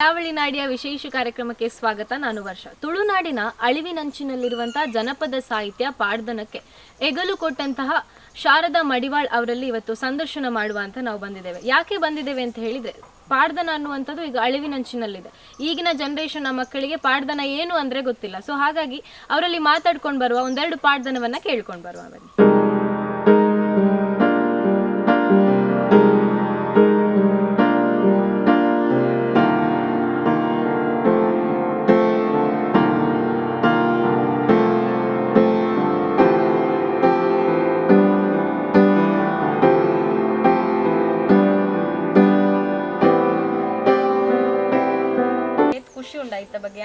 ಕರಾವಳಿ ನಾಡಿಯ ವಿಶೇಷ ಕಾರ್ಯಕ್ರಮಕ್ಕೆ ಸ್ವಾಗತ. ನಾನು ವರ್ಷ. ತುಳುನಾಡಿನ ಅಳಿವಿನಂಚಿನಲ್ಲಿರುವಂತಹ ಜನಪದ ಸಾಹಿತ್ಯ ಪಾಡ್ದನಕ್ಕೆ ಎಗಲು ಕೊಟ್ಟಂತಹ ಶಾರದಾ ಮಡಿವಾಳ್ ಅವರಲ್ಲಿ ಇವತ್ತು ಸಂದರ್ಶನ ಮಾಡುವ ಅಂತ ನಾವು ಬಂದಿದ್ದೇವೆ. ಯಾಕೆ ಬಂದಿದ್ದೇವೆ ಅಂತ ಹೇಳಿದ್ರೆ, ಪಾಡ್ದನ ಅನ್ನುವಂಥದ್ದು ಈಗ ಅಳಿವಿನಂಚಿನಲ್ಲಿದೆ. ಈಗಿನ ಜನರೇಷನ್ ಮಕ್ಕಳಿಗೆ ಪಾಡ್ದನ ಏನು ಅಂದ್ರೆ ಗೊತ್ತಿಲ್ಲ. ಸೊ ಹಾಗಾಗಿ ಅವರಲ್ಲಿ ಮಾತಾಡ್ಕೊಂಡು ಬರುವ ಒಂದೆರಡು ಪಾಡ್ದನವನ್ನ ಕೇಳ್ಕೊಂಡು ಬರುವ ಬನ್ನಿ.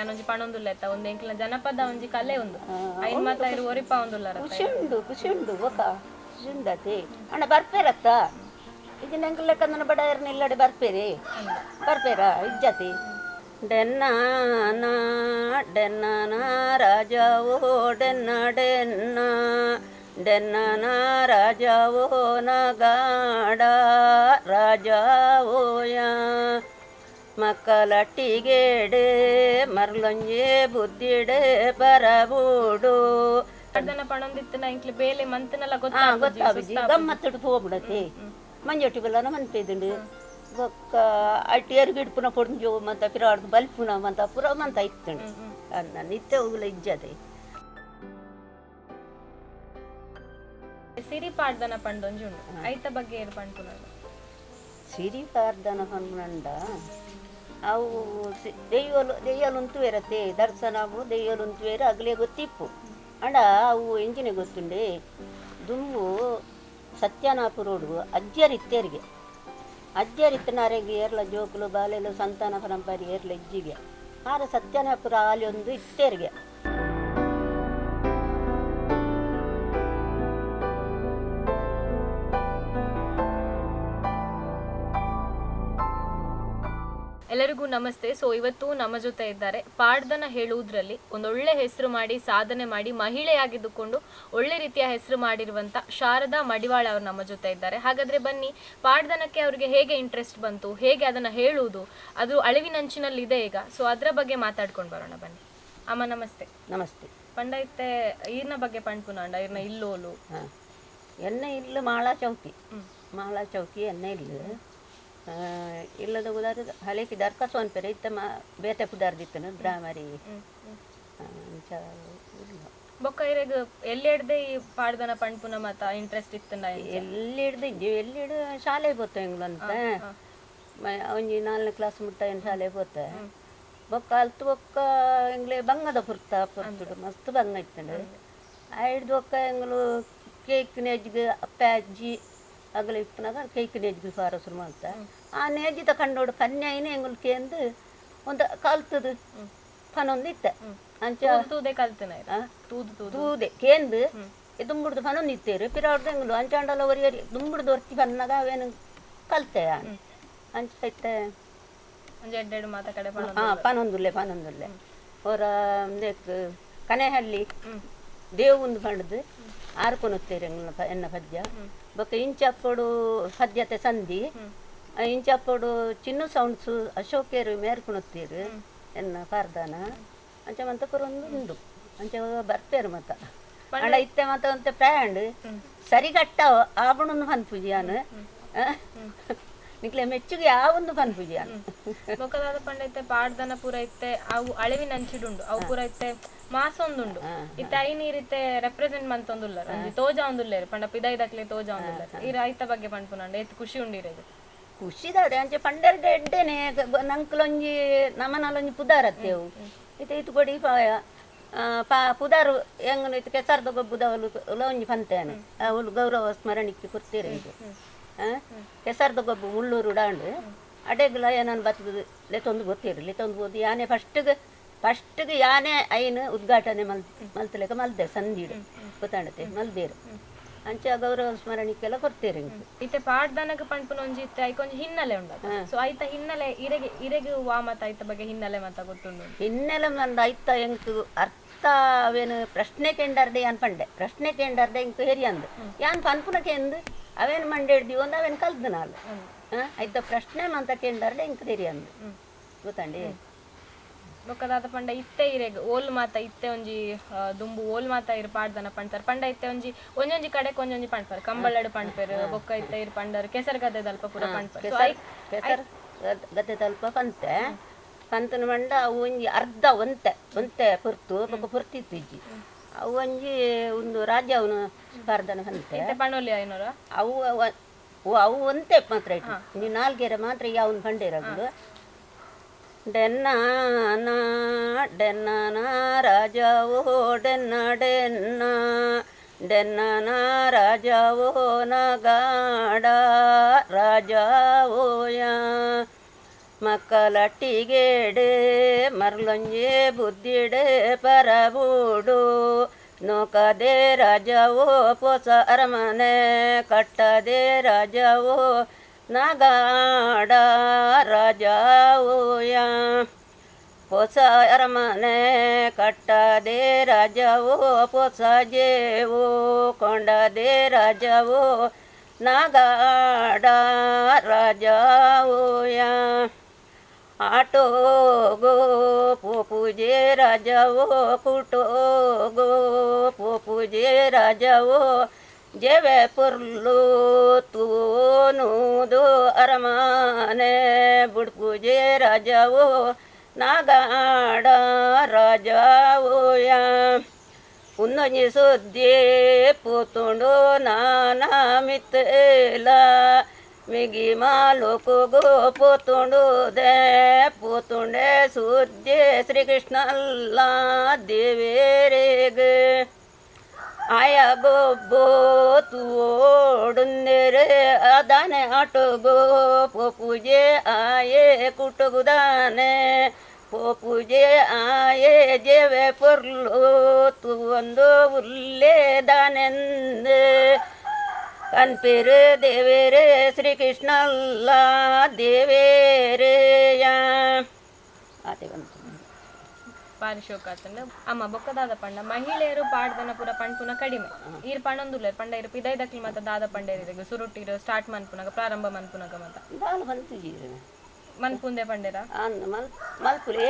ಯಾನೊಂಜಿ ಪಣೊಂದುಲ್ಲ ಐತ ಒಂದ್ ಎಂಕ್ಲ ಜನಪದ ಒಂಜಿ ಕಲೆ ಒಂದು. ಐನ್ ಮಾತ ಇರು ಒರಿಪ ಒಂದುಲ್ಲ ಖುಷಿ ಉಂಡು ಖುಷಿ ಉಂಡು ಒಕ್ಕ ಖುಷಿ ಉಂಡತಿ ಅಣ್ಣ ಬರ್ಪೇರತ್ತ? ಇದು ನಂಗೆ ನನ್ನ ಬಡಾಯರ್ನ ಇಲ್ಲಡೆ ಬರ್ಪೇರಿ? ಬರ್ಪೇರ ಇಜ್ಜತಿ? ಡೆನ್ನ ನಾ ಡೆನ್ನ ನಾ ರಾಜವೋ ಡೆನ್ನ ಡೆನ್ನ. ಡೆನ್ನ ರಾಜ ಓ ನಗಾಡ ರಾಜವೋಯ. ಮಕ್ಕಳಟ್ಟಿಗೆಡೆ ಮರ್ಲೊಂಜೆ ಬುದ್ಧಿಡೆ ಬರಬೂಡು. ಅದನ್ನ ಪಣೊಂದಿತ್ತನ ಇಂಕ್ಲ ಬೇಲೆ ಮಂತನೆಲ್ಲ ಗೊತ್ತಾಗುಜಿ ಗಮ್ಮತ್ತುಡು ಹೋಗ್ಬಿಡತಿ ಮಂಜೊಟ್ಟಿ ಬೆಲ್ಲನ ಮನ್ಪೇದುಂಡು ಬೊಕ್ಕ ಅಟ್ಟಿ ಎರ್ಗಿಡ್ಪುನ ಪೊಡ್ಜು ಮಂತ ಪಿರಾಡ್ದು ಬಲ್ಪುನ ಮಂತ ಪುರ ಮಂತ ಇತ್ತುಂಡು. ಅನ್ನ ನಿತ್ಯ ಹೋಗ್ಲ ಇಜ್ಜದೆ. ಸಿರಿ ಪಾಡ್ದನ ಪಂಡೊಂಜಿ ಉಂಡು ಐತ ಬಗ್ಗೆ ಏರ್ ಪಂಡ್ಪುನದು ಸಿರಿ ಪಾರ್ದನ ಪನ್ನುಂಡ ಅವು ದೆಯ್ಯಲು ದೆಯ್ಯಲುಂತು ಇರತ್ತೆ ದರ್ಶನ ದೆಯ್ಯಲುಂತು ಬೇರೆ ಅಗಲೇ ಗೊತ್ತಿಪ್ಪು. ಅಂಡ ಅವು ಎಂಜಿನೆ ಗೊತ್ತುಂಡೆ. ದುಂಬು ಸತ್ಯನಾಪುರೋಡು ಅಜ್ಜರಿತ್ತೇರಿಗೆ. ಅಜ್ಜರಿತ್ತನಾರೆಗೆ ಏರ್ಲ ಜೋಕುಲು, ಬಾಲೆಲು, ಸಂತಾನ ಪರಂಪರೆ ಏರ್ಲ ಇಜ್ಜಿಗೆ. ಆರ ಸತ್ಯನಾಪುರ ಆಲಿ ಒಂದು ಇತ್ತೇರಿಗೆ. ಎಲ್ಲರಿಗೂ ನಮಸ್ತೆ. ಸೊ ಇವತ್ತು ನಮ್ಮ ಜೊತೆ ಇದ್ದಾರೆ. ಪಾಡ್ದನ ಹೇಳುವುದರಲ್ಲಿ ಒಂದೊಳ್ಳೆ ಹೆಸರು ಮಾಡಿ ಸಾಧನೆ ಮಾಡಿ ಮಹಿಳೆಯಾಗಿದ್ದುಕೊಂಡು ಒಳ್ಳೆ ರೀತಿಯ ಹೆಸರು ಮಾಡಿರುವಂತ ಶಾರದಾ ಮಡಿವಾಳ ಅವರು ನಮ್ಮ ಜೊತೆ ಇದ್ದಾರೆ. ಹಾಗಾದ್ರೆ ಬನ್ನಿ ಪಾಡ್ದನಕ್ಕೆ ಅವರಿಗೆ ಹೇಗೆ ಇಂಟ್ರೆಸ್ಟ್ ಬಂತು? ಹೇಗೆ ಅದನ್ನ ಹೇಳುವುದು? ಅದು ಅಳಿವಿನಂಚಿನಲ್ಲಿ ಇದೆ ಈಗ. ಸೊ ಅದರ ಬಗ್ಗೆ ಮಾತಾಡ್ಕೊಂಡು ಬರೋಣ ಬನ್ನಿ. ಅಮ್ಮ ನಮಸ್ತೆ. ನಮಸ್ತೆ. ಪಂಡೈತೆ ಈರ್ನ ಬಗ್ಗೆ ಪಂಡ್ಪುನಾಂಡ ಈರ್ನ ಇಲ್ಲೋಲು. ಎನ್ನ ಎಣ್ಣೆ ಇಲ್ಲ ಮಾಳ ಚೌಕಿ ಮಾಳ ಚೌಕಿ ಎಣ್ಣೆ ಇಲ್ಲ. ಇಲ್ಲದ ಉದಾರ ಹಲೇಕಿ ದರ್ಕಸೋನ್ ಪೆರೆ ಇತ್ತ ಮ ಬೇತೆ ಪುದಾರ್ದಿತ್ತನ ಬ್ರಾಮರಿ ಅಂಚ ಇಲ್ಲ ಬೊಕ್ಕ ಇರೆಗ್ ಎಲ್ಲಿ ಹಿಡ್ದೆ ಈ ಪಾಡ್ದನ ಪಂಡ್ಪುನ ಮತ ಇಂಟ್ರೆಸ್ಟ್ ಇತ್ತನ ಎಲ್ಲಿ ಹಿಡ್ದು ಇದ್ದೀವಿ ಎಲ್ಲಿ ಹಿಡ್ದು ಶಾಲೆ ಬೋತ ಹೆಂಗ್ಲಂತ ಅಂತ. ನಾಲ್ಕನೇ ಒಂಜಿ ನಾಲ್ನೇ ಕ್ಲಾಸ್ ಮುಟ್ಟ ಏನು ಶಾಲೆ ಬೋತ ಬೊಕ್ಕ ಅಲ್ತು ಬೊಕ್ಕ ಎಂಗ್ಲೆ ಬಂಗದ ಪುರ್ತ ಪುರ್ತುಡು ಮಸ್ತ್ ಬಂಗ ಇತ್ತಂಡು ಆ ಹಿಡ್ದು ಬೊಕ್ಕ ಎಂಗ್ಲು ಕೇಕ್ ನೆಜ್ಗೆ ಅಪ್ಪ ಅಜ್ಜಿ ಅಗಲ ಇಪ್ಪನಾಗ ಕೇಕ್ ನೇಜ್ ಶುರು ಮಾಡ್ತ ಆ ನೇಜಿತ ಕಂಡೋಡು ಕನ್ಯಾಯಿನ ಎಂಗ್ಲು ಕೇಂದು ಒಂದು ಕಲ್ತದು. ಫನೊಂದು ಇತ್ತ. ಅಂಚ ತೂದೆ ಕಲ್ತನ? ತೂದು ತೂದು. ಕೇಂದು. ದುಂಬುಡ್ದು ಫನ ನಿತ್ತೇರು ಪಿರಾಡ್ದು ಎಂಗುಲು ಅಂಚಾಂಡಲ ಒರಿಯರಿ ದುಂಬುಡ್ದು ಒರ್ತಿ ಫನ್ನಾಗ ಅವೇನು ಕಲ್ತೆ. ಅಂಚ ಒಂದ್ ಎರಡೆರಡು ಮಾತ ಕಡೆ ಹಾ ಪನೊಂದುಲ್ಲೆ ಪನೊಂದುಲ್ಲೆ ಅವರ ಕನೆಹಳ್ಳಿ. ಕನೆಹಳ್ಳಿ ದೇವುಂದು ಪಂಡದು ಆರ್ಕೊನುತ್ತೇರಿ ಎನ್ನ ಪದ್ಯ. ಬೊಕ್ಕ ಇಂಚಪ್ಪಡು ಪದ್ಯತೆ ಸಂಧಿ. ಇಂಚಪ್ಪಡು ಚಿನ್ನು ಸೌಂಡ್ಸು ಅಶೋಕೇರು ಮೇರ್ಕೊನುತ್ತೀರು ಎನ್ನ ಪಾರ್ದಾನ. ಅಂಚ ಮಂತ ಪುರೊಂದು ಉಂಡು. ಅಂಚ ಬರ್ತೇರು ಮತ. ಅಣ್ಣ ಇತ್ತೆ ಮತ ಅಂತ ಪ್ಯಾಂಡ್ ಸರಿಗಟ್ಟ ಆಬಣನು ಪನ್ಪುಜಿಯಾನು ನಿಕ್ಲೆ ಮೆಚ್ಚುಗೆ ಯಾವೊಂದು ಬೊಕದಾದ ಪಂಡ ಪಂಡೈತೆ ಪಾಡ್ದನ ಪೂರ ಇತ್ತೆ ಅವು ಅಳಿವಿನ ಅಂಚಿಡುಂಡು. ಅವು ಪೂರ ಇತ್ತೆ ಮಾಸ ಒಂದುಂಡು ಇತ್ತೆ ಐ ನೀರಿತ್ತೆ ರೆಪ್ರೆಸೆಂಟ್ ಮಂತೊಂದುಲ್ಲ. ಒಂಜಿ ತೋಜ ಒಂದುಲ್ಲೇರು ಪಂಡ ಪಿದೈದಕ್ಲೆ ತೋಜ ಒಂದುಲ್ಲೇರು ಈ ರೈತ ಬಗ್ಗೆ ಪಂಡ್ಪುನಂಡ ಎತ್ತು ಖುಷಿ ಉಂಡಿರೋದು. ಖುಷಿದಾದ್ರೆ ಅಂಚೆ ಪಂಡೆರ್ಡೆ ಎಡ್ಡೆನೆ ನಂಕ್ಲೊಂಜಿ ನಮನಲೊಂಜಿ ಪುದಾರತ್ತೇವು ಇತ್ತೆ ಇತ್ತು ಕೊಡಿ ಪಾಯ ಪಾ ಪುದಾರು ಇತ್ತು ಕೆಸರ್ದ ಗೊಬ್ಬುದವಲು ಒಂಜಿ ಪಂತೇನೆ. ಅವಳು ಗೌರವ ಸ್ಮರಣಿಕೆ ಕೊಡ್ತೀರಿ ಇದು ಆ? ಕೆಸರ್ದ ಗೊಬ್ಬು ಮುಳ್ಳೂರು ಡಾಂಡು ಅಡೆಗ್ಲ ಏನನ್ನು ಬತ್ತದು ಲೆತ್ತೊಂದು ಗೊತ್ತಿರಲಿ ಲೆತ್ತೊಂದು ಓದಿ ಯಾನೆ ಫಸ್ಟ್ಗೆ ಫಸ್ಟ್ಗೆ ಯಾನೆ ಐನು ಉದ್ಘಾಟನೆ ಮಲ್ ಮಲ್ತಲೆಕ ಮಲ್ದೆ ಸಂದಿಡು ಗೊತ್ತಾಂಡತೆ? ಮಲ್ದೇರು. ಅಂಚೆ ಗೌರವ ಸ್ಮರಣಿಕೆಲ್ಲ ಕೊಡ್ತೀರಿ ಇತ್ತೆ ಪಾಡ್ದನಗ ಪಂಡ್ಪುನ ಒಂಜಿ ಇತ್ತೆ ಐಕೊಂಜಿ ಹಿನ್ನೆಲೆ ಉಂಡದು ಸೊ ಐತ ಹಿನ್ನೆಲೆ ಇರೆಗೆ ಇರೆಗೆ ವಾ ಮತ ಐತ ಬಗ್ಗೆ ಹಿನ್ನೆಲೆ ಮತ ಗೊತ್ತುಂಡು. ಹಿನ್ನೆಲೆ ಮಂದ ಐತ ಎಂಕು ಅರ್ಥ ಅವೇನು ಪ್ರಶ್ನೆ ಕೆಂಡರ್ದೆ ಯಾನ್ ಪಂಡೆ? ಪ್ರಶ್ನೆ ಕೆಂಡರ್ದೆ ಎಂಕು ಹೇರಿ ಅಂದು. ಯಾನ್ ಪನ್ಪುನಕ್ಕೆ ಎಂದು? ಅವೇನು ಮಂಡೆ ಹಿಡ್ದಿ ಒಂದು ಅವೇನು ಕಲ್ದು ನಾನು ಐತ ಪ್ರಶ್ನೆ ಮಂತ ಕೆಂಡರ್ಡೆ ಎಂಕು ಹೇರಿ ಅಂದು ಗೊತ್ತಂಡಿ? ಬೊಕ್ಕದಾದ ಪಂಡ ಇತ್ತೆ ಇರೆಗ್ ಓಲ್ ಮಾತ ಇತ್ತೆ ಒಂಜಿ ದುಂಬು ಓಲ್ ಮಾತ ಇರ್ ಪಾಡ್ದನ ಪಂಡ್ತಾರೆ ಪಂಡ ಇತ್ತೆ ಒಂಜಿ ಒಂಜೊಂಜಿ ಕಡೆಕ್ ಒಂಜೊಂಜಿ ಪಂಡ್ಪರ್ ಕಂಬಳಡು ಪಂಡ್ಪೇರ್ ಬೊಕ್ಕ ಇತ್ತೆ ಇರ್ ಪಂಡರ್ ಕೆಸರ್ ಗದ್ದೆ ದಲ್ಪ ಪೂರ ಪಂಡ್ಪರ್ ಕೆಸರ್ ಗದ್ದೆ ತಲ್ಪ ಪಂತೆ. ಪಂತನ ಮಂಡ ಅವು ಒಂಜಿ ಅರ್ಧ ಒಂತೆ ಒಂತೆ ಪುರ್ತು ಬೊಕ್ಕ ಪುರ್ತಿತ್ತು ಇಜ್ಜಿ ಅವು ಒಂಜಿ ಒಂದು ರಾಜ್ಯ ಅವನು ಸ್ಪರ್ಧನ ಹಂತೆ ಐನೂರ? ಅವು ಅವ- ಓ ಅವು ಒಂತೆ ಮಾತ್ರ ಇಟ್ಟು ನೀ ನಾಲ್ಗೆರೆ ಮಾತ್ರ ಅವನು ಪಂಡಿರಗಳು ಡೆನ್ನ ನಾ ಡೆನ್ನ ರಾಜ ಓ ಡೆನ್ನ ಡೆನ್ನ. ಡೆನ್ನ ರಾಜ ಓ ನಗಾಡ ರಾಜವೋಯ ಮಕ್ಕಳಟ್ಟಿಗೆಡೆ ಮರ್ಲೊಂಜೆ ಬುದ್ಧಿಡೆ ಪರಬೂಡು ನೋಕದೆ ರಾಜವೋ ಪೊಸ ಅರಮನೆ ಕಟ್ಟದೆ ರಾಜವೋ ನಗಾಡ ರಾಜವೋಯ ಹೊಸ ಅರಮನೆ ಕಟ್ಟದೆ ರಾಜವೋ ಹೊಸ ಜೇವೋ ಕೊಂಡದೆ ರಾಜವೋ ನಗಾಡ ರಾಜವೋಯ ಆಟೋಗೋ ಪೂಜೆ ರಾಜವೋ ಕುಟೋಗೋ ಪೂಜೆ ರಾಜವೋ ಜವೆ ಪುರ್ಲು ತೂನುದು ಅರಮನೆ ಬುಡ್ಪೂಜೆ ರಾಜವೋ ನಾಗಾಡ ರಾಜವೋಯ ಉನ್ನೊಂಜಿ ಸುದ್ದಿ ಪೂತುಂಡು ನಾನ ಮಿತ್ತೇಲ ಮಿಗಿ ಮಾಲುಕುಗು ಪೂತುಂಡು ದೇ ಪೂತುಂಡೆ ಸುದ್ದಿ ಶ್ರೀಕೃಷ್ಣ ಅಲ್ಲ ದೇವೇರೆಗೆ ಆಯ ಗೊಬ್ಬೋ ತೋಡುಂದರೆ ಅದಾನೆ ಆಟೋಗೋ ಪೂಜೆ ಆಯೆ ಕುಟುಗುದಾನೆ ಪೂಜೆ ಆಯೆ ಜೇವೆ ಪೊರ್ಲು ತು ಒಂದು ಉಲ್ಲೇದಾನೆಂದು ದೇವೇರೆಯ ಆತೆ ಬಂತು ಬಾರಿ ಶೋಕ ಆತಂಡ ಅಮ್ಮ ಬೊಕ್ಕದಾದ ಪಂಡ ಮಹಿಳೆಯರು ಪಾಡ್ದನ ಪುರ ಪಂಡ್ಪುನ ಕಡಿಮೆ. ಈರ್ ಪಣೊಂದುಲ್ಲೆರ್ ಪಂಡ ಇರು ಪಿದೈದಕ್ಲಿ ಮತ್ತ ದಾದ ಪಂಡೆರಿಗೆ ಸುರುಟ್ಟಿರು ಸ್ಟಾರ್ಟ್ ಮನ್ಪುನಗ ಪ್ರಾರಂಭ ಮನ್ಪುನಗ ಮತ್ತ ಬಾಲು ಬಂತು ಅನ್ನ ಮಲ್ ಮಲ್ಪುಲೆ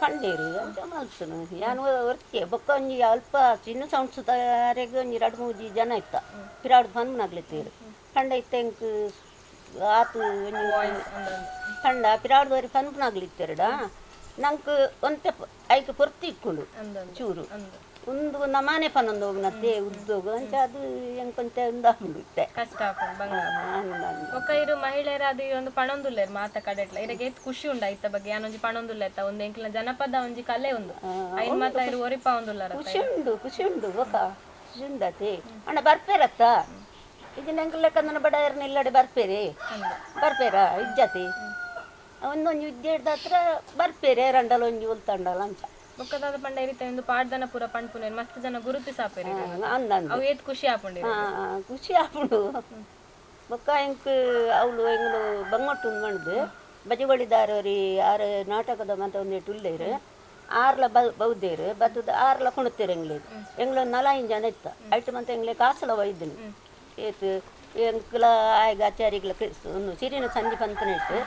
ಪಂಡೇರು ಅಂತ ಮಲ್ಪುನು ಯಾನು ವರ್ಕೆ ಬೊಕ್ಕ ಒಂಜಿ ಅಲ್ಪ ಚಿನ್ನ ಸಂಸ್ಕೃತಾರೆಗ್ ಒಂಜಿ ಎರಡು ಮೂಜಿ ಜನ ಇತ್ತ. ಪಿರಾಡ್ ಬಂದ್ನಾಗ್ಲಿತ್ತೀರು ಪಂಡ ಇತ್ತ ಎಂಕ್ ಆತು ಪಂಡ ಪಿರಾಡ್ ಬರಿ ಪನ್ಪನಾಗ್ಲಿತ್ತೆರಡ ನಂಕ್ ಒಂತೆ ಐಕ್ ಪೊರ್ತಿ ಇಕ್ಕೊಂಡು ಚೂರು. ಒಂದು ನಮಾನೆ ಪನ್ನೊಂದು ಹೋಗ್ನತ್ತೆ ಉದ್ದೋಗ ಅಂತ ಅದು ಎಂಕೊಂತೆ ಉಂದಾಗ್ಬಿಡುತ್ತೆ ಕಷ್ಟ ಆಪುಂಡು ಬಂಗ ಬೊಕ್ಕ ಇರು ಮಹಿಳೆಯರ ಅದು ಒಂದು ಪಣೊಂದುಲ್ಲೆರ್ ಮಾತ ಕಡೆಟ್ಲ. ಇರಗೆ ಏತ್ ಖುಷಿ ಉಂಡ ಇತ್ತ ಬಗ್ಗೆ. ಯಾನೊಂಜಿ ಪಣೊಂದುಲ್ಲೆತ್ತ ಒಂದು ಎಂಕ್ಲ ಜನಪದ ಒಂಜಿ ಕಲೆ ಒಂದು ಐನ್ ಮಾತ ಇರು ಒರಿಪ ಒಂದುಲ್ಲರ ಖುಷಿ ಉಂಡು ಖುಷಿ ಉಂಡು ಬೊಕ ಖುಷಿ ಉಂಡತಿ. ಅಣ್ಣ ಬರ್ಪೇರತ್ತ? ಇದನ್ನ ಹೆಂಗ್ ಲೆಕ್ಕ ಬಡ ಇಲ್ಲಡೆ ಬರ್ಪೇರಿ? ಬರ್ಪೇರ ಇಜ್ಜತಿ? ಒಂದೊಂದು ವಿದ್ಯೆ ಹಿಡ್ದ ಹತ್ರ ಬರ್ಪೇರೆ ರಂಡಲ ಒಂಜಿ ಉಲ್ತಂಡಲ ಅಂತ ಬೊಕ್ಕದಾದ ಪಂಡ ಇರಿತ ಒಂದು ಪಾಡ್ದನ ಪೂರ ಪಂಡ್ಪುನೇರ್ ಮಸ್ತ್ ಜನ ಗುರುತಿಸಾಪೇರಿ ಅಂದಂದು ಅವು ಏತ್ ಖುಷಿ ಆಪುಂಡಿ ಹಾ ಖುಷಿ ಆಪುಂಡು ಬೊಕ್ಕ ಎಂಕ್ ಅವಳು ಎಂಗ್ಳು ಬಂಗೊಟ್ಟು ಮಣ್ದು ಬಜಿಗೊಳಿದಾರವ್ರಿ ಆರು ನಾಟಕದ ಮತ್ತೆ ಒಂದೇಟು ಟುಲ್ಲೇರು ಆರ್ಲ ಬ ಬೌದ್ದೇರು ಬತ್ತದ ಆರ್ಲ ಕುಣುತ್ತೇರು ಎಂಗ್ಲೆ ಎಂಗ್ಳು ನಲಾಯಿನ ಜನ ಇತ್ತ. ಐಟು ಮತ್ತೆ ಎಂಗ್ಲೆ ಕಾಸಲ ಒಯ್ದನು ಏತು ಎಂಕ್ಲ ಆಯ್ಗ ಆಚಾರಿಗಳ ಒಂದು ಸಿರಿನ ಸಂಜೆ ಪಂತನ ಇಟ್ಟು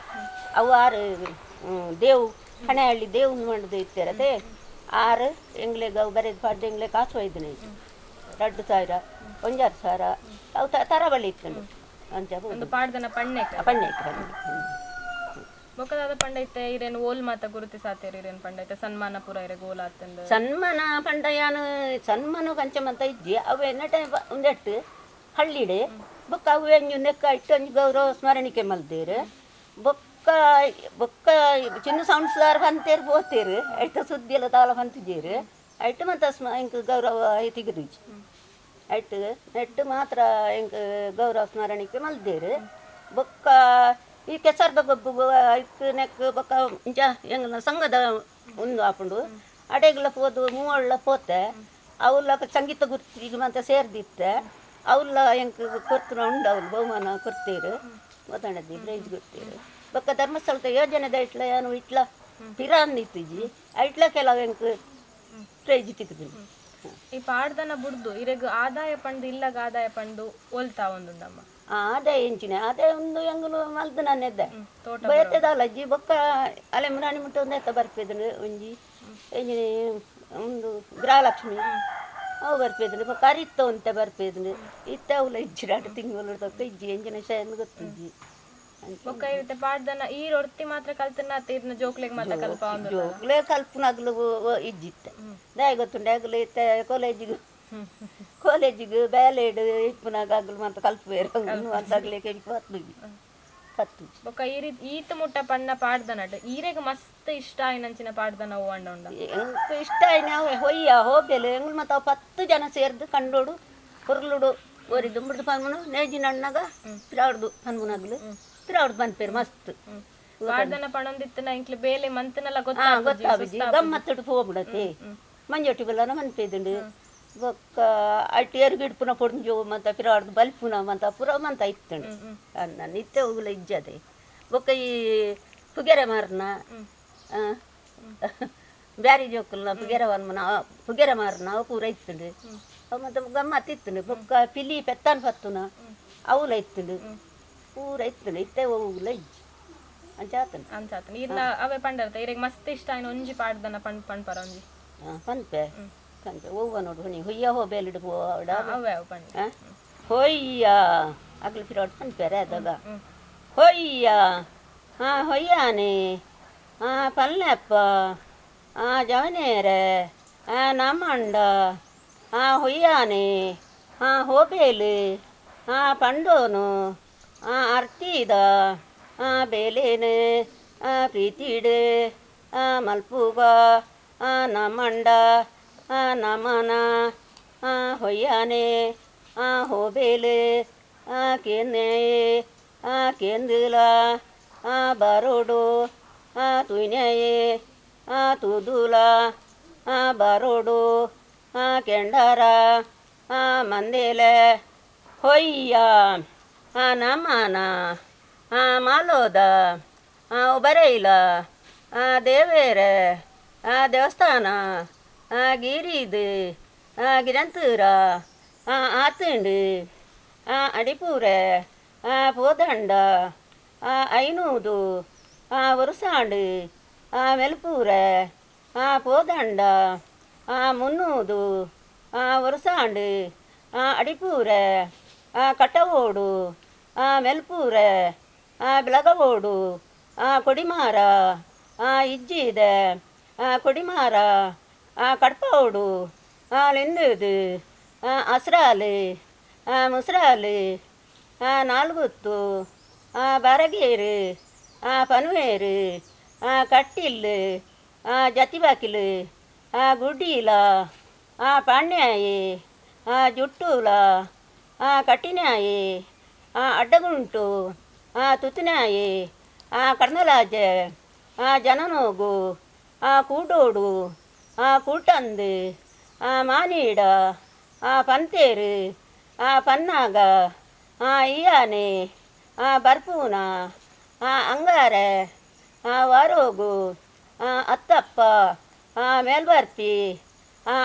ಅವು ಆರು ದೇವು ಹಣೆಹಳ್ಳಿ ದೇವ್ ಮಾಡಿದ ಇತ್ತರತೆ ಆರು ಎಂಗ್ಲೆ ಗವ್ ಬರೆದು ಇಂಗ್ಲೆ ಎಂಗ್ಲೆ ಕಾಸು ಒಯ್ದನು. ಎರಡು ಸಾವಿರ ಒಂಜಾರು ಸಾವಿರ. ಅವು ತರ ಬಳಿ ಇತ್ತು ಅಂಚ ಒಂದು ಪಾಡ್ದನ ಪಣ್ಣೆಕ ಪಣ್ಣೆ ಬೊಕದಾದ ಪಂಡ ಇತ್ತೆ ಇರೇನು ಓಲ್ ಮಾತ ಗುರುತಿಸಾತೇರಿ ಇರೇನು ಪಂಡ ಇತ್ತೆ? ಸನ್ಮಾನ ಪುರ ಇರೆ ಗೋಲ್ ಆತಂದು. ಸನ್ಮಾನ ಪಂಡಯಾನು ಸನ್ಮಾನ ಕಂಚ ಮಂತ ಇಜ್ಜಿ. ಅವು ನಟ ಒಂದೆಟ್ಟು ಹಳ್ಳಿಡೆ. ಬೊಕ್ಕ ಅವು ಎಂಜು ನೆಕ್ಕ ಇಟ್ಟು ಗೌರವ ಸ್ಮರಣಿಕೆ ಮಲ್ದೇರು. ಬೊಕ್ಕ ಬೊಕ್ಕ ಚಿನ್ನ ಸಂಸಾರ ಪಂತೇರು ಪೋತೇರು ಐಟ ಸುದ್ದಿ ಎಲ್ಲ ತಾಲ ಬಂತಿದ್ದೀರು ಐಟ್ ಮತ್ತು ಸ್ಮ ಇಂಕ ಗೌರವ ತೆಗೆದುಜಿ ಐಟ್ ನೆಟ್ಟು ಮಾತ್ರ ಇಂಕ ಗೌರವ ಸ್ಮರಣಿಕೆ ಮಲ್ದೇರು. ಬೊಕ್ಕ, ಈ ಕೆಸರ್ದ ಗೊಬ್ಬು ಐಕ್ ನೆಕ್ ಬೊಕ್ಕ ಇಂಚ ಹೆಂಗ ಸಂಘದ ಒಂದು ಆಪುಂಡು. ಅಡೆಗ್ಲ ಪೋದು, ಮೂವಳ್ಳ ಪೋತೆ. ಅವಲ್ಲ ಸಂಗೀತ ಗುರ್ತಿಗೆ ಮತ್ತೆ ಸೇರ್ದಿತ್ತೆ. ಅವ್ಲ ಎಂಕ್ ಕೊರ್ತನ ಉಂಡು ಅವ್ಲು ಬಹುಮಾನ ಕೊಡ್ತೀರು ಗೊತ್ತಾಣದಿ ಪ್ರೈಜ್ ಕೊಡ್ತೀರು. ಬೊಕ್ಕ ಧರ್ಮಸ್ಥಳದ ಯೋಜನೆದ ಇಟ್ಲ ಏನು ಇಟ್ಲ? ಪಿರಾನ್ ಇತ್ತಿಜಿ ಇಟ್ಲ ಕೆಲವು ಎಂಕ್ ಪ್ರೈಜ್ ಈ ಪಾಡ್ದನ ಬುಡ್ದು ಇರೆಗ್ ಆದಾಯ ಪಂಡು ಇಲ್ಲಗ ಆದಾಯ ಪಂಡು ಒಲ್ತಾ ಒಂದು ಆದಾಯ ಇಂಚಿನ. ಅದೇ ಒಂದು ಎಂಗುಲು ಮಲ್ದು ನಾನು ಎದ್ದೆ ಬಯತ್ತದಲ್ಲ ಅಜ್ಜಿ ಬೊಕ್ಕ ಅಲೆ ಮುನಾಣಿ ಮುಟ್ಟ ಒಂದು ಎತ್ತ ಬರ್ಪಿದ್ರು ಒಂಜಿ. ಎಂಜಿನಿ ಒಂದು ಗೃಹಲಕ್ಷ್ಮಿ. ಅವು ಬರ್ಪಿದ್ರು ಬೊಕ್ಕ ಅರಿತ್ತ ಅಂತ ಬರ್ಪಿದ್ರು ಇತ್ತ ಅವಲ ಇಜ್ಜಿ ಎರಡು ತಿಂಗಳು ತಕ್ಕ ಇಜ್ಜಿ ಎಂಜಿನ ಶಯನ್ ಗೊತ್ತಿಜ್ಜಿ. ಜೋಕ್ಲೆ ಕಲ್ಪನಾಗ್ಲು ಇಜ್ಜಿತ್ತೆ ದಾಯ ಗೊತ್ತುಂಡೆ ಇತ್ತೆ ಇತ್ತ ಕಾಲೇಜಿಗೆ ಕಾಲೇಜಿಗೆ ಬ್ಯಾಲೆಡ್ ಇಪ್ಪನಾಗ ಆಗ್ಲು ಮಾತ್ರ ಕಲ್ಪಬೇರು ಅಂತಾಗ್ಲೇ ಕೆಂಪು ಹತ್ತು ಹತ್ತು ಬೊಕ್ಕ ಈ ರೀತಿ ಈತ ಮುಟ್ಟ ಪಣ್ಣ ಪಾಡ್ದನಟ್ ಈರೆಗ್ ಮಸ್ತ್ ಇಷ್ಟ ಆಯ್ನಂಚಿನ ಪಾಡ್ದನ ಅಂಡ ಉಂಡ ಇಷ್ಟ ನಾವು ಹೊಯ್ಯ ಹೋಗ್ಬೇಲೆ ಎಂಗ್ಳು ಮತ್ತು ಅವು ಹತ್ತು ಜನ ಸೇರ್ದು ಕಂಡೋಡು ಹುರ್ಲುಡು ಒರಿ ಮುಡ್ದು ಪನ್ಮುನು ನೇಜಿನ ಅಣ್ಣಗ ಪಿರಾಡ್ದು ಪನ್ಮುನಗ್ಲು ತಿರಾಡ್ದು ಬಂದ್ಪೇರು ಮಸ್ತ್. ಪಾಡ್ದನ ಪಣೊಂದಿತ್ತನ ಇಂಕ್ಲೆ ಬೇಲೆ ಮಂತನೆಲ್ಲ ಗೊತ್ತಾಬಿಜಿ ಗಮ್ಮತ್ತುಡು ಹೋಗ್ಬಿಡತ್ತೆ. ಮಂಜೊಟ್ಟಿ ಬೆಲ್ಲನ ಮನ್ಪೇದುಂಡು ಬೊಕ್ಕ ಅಟ್ಟಿ ಎರ್ಗಿಡ್ಪುನ ಪೊಡ್ದು ಜೋ ಮಂತ ಬಲ್ ಬಲ್ಪುನ ಮಂತ ಪುರ ಮಂತ ಇತ್ತುಂಡು. ಅನ್ನ ನಿತ್ಯ ಹೋಗ್ಲ ಇಜ್ಜದೆ. ಬೊಕ್ಕ ಈ ಪುಗೆರೆ ಮಾರ್ನ ಬ್ಯಾರಿ ಜೋಕಲ್ನ ಪುಗೆರ ವರ್ಮನ ಪುಗೆರೆ ಮಾರ್ನ ಅವು ಪೂರ ಇತ್ತುಂಡು. ಮತ್ತೆ ಗಮ್ಮತ್ ಇತ್ತುಂಡು. ಬೊಕ್ಕ ಪಿಲಿ ಪೆತ್ತಾನ್ ಪತ್ತುನ ಅವಲ ಇತ್ತುಂಡು. ಪೂರ ಇತ್ತೆ ಹೋಗುಲ್ಲ ಇಜ್ಜಿ ಅಂಚಾತನ ಅಂಚಾತನ ಇಲ್ಲ ಅವೇ ಪಂಡರ್ತ ಇರೆಗ್ ಮಸ್ತ್ ಇಷ್ಟ ಆಯ್ನ ಒಂಜಿ ಪಾಡ್ದನ ಪಣ್ ಪರ ಒಂಜಿ ಪಂಪೆ ಪಂಪೆ ಹೋಗುವ ನೋಡು ಹೊನಿ ಹೊಯ್ಯ ಹೋ ಬೇಲಿಡು ಹೋಡ ಅವೇ ಅವು ಪಂಡ. ಹೊಯ್ಯ. ಅಗ್ಲು ಫಿರೋಡ್ ಪಂಪೆರೆ ಅದಾಗ ಹೊಯ್ಯ. ಹಾ ಹೊಯ್ಯಾನೆ. ಹಾ ಪಲ್ಲೆಪ್ಪ. ಹಾ ಜವನೇರೆ ಹಾ ನಮ್ಮಂಡ. ಹಾ ಹೊಯ್ಯಾನೆ. ಹಾ ಹೋಬೇಲಿ ಹಾ ಪಂಡೋನು. ಹಾ ಅರ್ತಿದ ಹಾ ಬೇಲೇನು ಹಾ ಪ್ರೀತಿಡು ಹಾ ಮಲ್ಪುಗ ಹಾ ನಮ್ಮಂಡ ಹಾ ನಮನ ಹಾ ಹೊಯ್ಯಾನೆ ಹಾ ಹೋಬೇಲು ಹಾ ಕೇಂದೆ ಹಾ ಕೇಂದಿಲ ಹಾ ಬರೋಡು ಹಾ ತುಯ್ನೆಯೇ ಹಾ ತುದುಲ ಹಾ ಬರೋಡು ಹಾ ಕೆಂಡರ ಹಾ ಮಂದೇಲೆ ಹೊಯ್ಯ ಹಾ ನಮನ ಮಾಲೋದ ಒಬರೈಲ ದೇವೇರೆ ದೇವಸ್ಥಾನ ಗಿರಿದು ಗಿರಂತೂರ ಆತುಂಡು ಅಡಿಪೂರೆ ಪೋದಂಡ ಐನೂದು ಒರುಸಾಂಡು ಮೆಲ್ಪೂರೆ ಪೋದಂಡ ಮುನ್ನೂದು ಅಡಿಪೂರೆ ಹಾ ಕಟ್ಟವೋಡು ಮೆಲ್ಪೂರೆ ಬೆಳಗವೋಡು ಕೊಡಿಮಾರ ಇಜ್ಜಿದೆ ಕೊಡಿಮಾರ ಕಡ್ಪೋಡು ಕಡ್ಪವೋಡು ಅಸ್ರಾಲಿ ಮುಸ್ರಾಲಿ ನಾಲ್ಗುತ್ತು ಬರಗೇರು ಪನ್ವೇರು ಕಟ್ಟಿಲ್ಲು ಜತಿಬಾಕಿಲು ಗುಡ್ಡೀಲ ಪಾಣ್ಯಾಯಿ ಜುಟ್ಟೂಲ ಕಟ್ಟಿನಾಯಿ ಅಡ್ಡಗುಂಟು ತುತ್ತಿನಾಯಿ ಹಾ ಜನನೋಗು ಹಾ ಕೂಟಂದು ಮಾನೀಡ ಪಂತೇರು ಪನ್ನಾಗ ಇಯಾನೆ ಬರ್ಪೂನ ಅಂಗಾರೆ ವಾರೋಗು ಅತ್ತಪ್ಪ ಮೇಲ್ಬರ್ಪಿ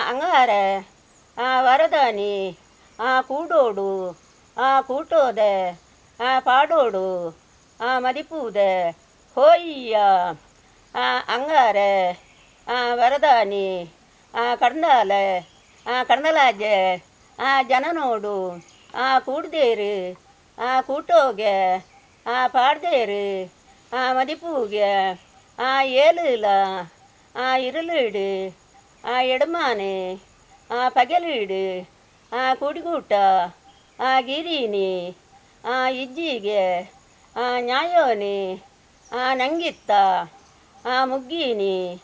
ಅಂಗಾರೆ ವರದಾನಿ ಕೂಡೋಡು ಕೂಟೋದ ಪಾಡೋಡು ಮದಿಪೂದ ಹೋಯ್ಯ ಅಂಗಾರ ವರದಾನಿ ಕಡ್ನಾಲ ಕಡ್ನಲಾಜ ಜನನೋಡು ಕೂಡ್ದೇರು ಕೂಟೋಗೆ ಪಾಡ್ದೇರು மதிப்பூகே ஏழுலா இருளீடு எடுமானு பகலீடு குடிகூட்டா ಗಿರಿನಿ ಆ ಇಜ್ಜಿಗೆ, ಆ ನ್ಯಾಯೋನಿ, ಆ ನಂಗಿತ್ತ, ಆ ಮುಗ್ಗೀನಿ.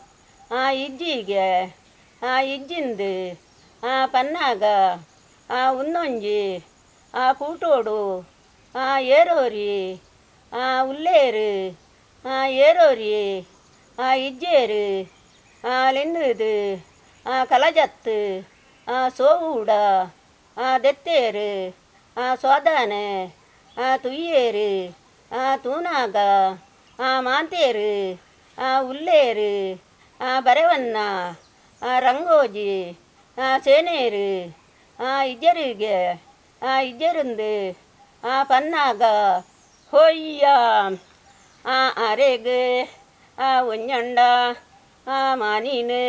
ಆ ಇಜ್ಜಿಗೆ, ಆ ಇಜ್ಜಿಂದು, ಆ ಪನ್ನಾಗ, ಆ ಉನ್ನೊಂಜಿ, ಆ ಏರೋರಿ, ಆ ಉಲ್ಲೇರು, ಆ ಏರೋರಿ, ಆ ಇಜ್ಜೇರು, ಆ ಕಲಜತ್ತು ಸೋವುಡ, ಆ ದೆತ್ತೇರು ಆ ಸೋದಾನೆ ಆ ತುಯ್ಯೇರು ಆ ತೂನಾಗ ಆ ಮಾಂತೇರು ಆ ಉಲ್ಲೇರು ಆ ಬರೆವನ್ನ ಆ ರಂಗೋಜಿ ಆ ಸೇನೇರು ಆ ಇಜ್ಜರಿಗೆ ಆ ಇಜ್ಜರುಂದು ಆ ಪನ್ನಾಗ ಹೊಯ್ಯ ಆ ಅರೆಗೆ ಆ ಒಂಜಂಡ ಆ ಮಾನೀನು